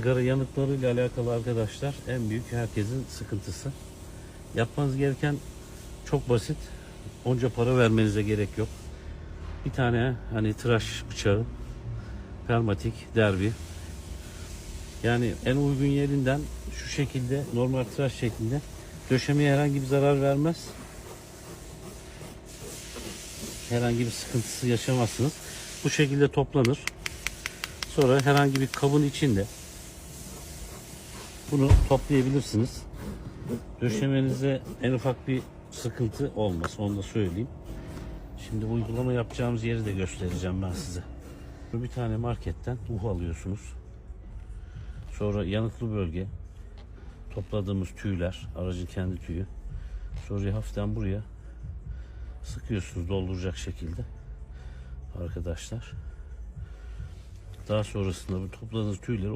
Sigara yanıklarıyla alakalı arkadaşlar en büyük herkesin sıkıntısı. Yapmanız gereken çok basit. Onca para vermenize gerek yok. Bir tane hani tıraş bıçağı, permatik, derbi. Yani en uygun yerinden şu şekilde normal tıraş şeklinde döşemeye herhangi bir zarar vermez. Herhangi bir sıkıntısı yaşamazsınız. Bu şekilde toplanır. Sonra herhangi bir kabın içinde bunu toplayabilirsiniz. Döşemenize en ufak bir sıkıntı olmaz. Onu da söyleyeyim. Şimdi uygulama yapacağımız yeri de göstereceğim ben size. Bir tane marketten uhu alıyorsunuz. Sonra yanıklı bölge, topladığımız tüyler, aracın kendi tüyü. Sonra hafiften buraya sıkıyorsunuz dolduracak şekilde. Arkadaşlar. Daha sonrasında bu topladığınız tüyleri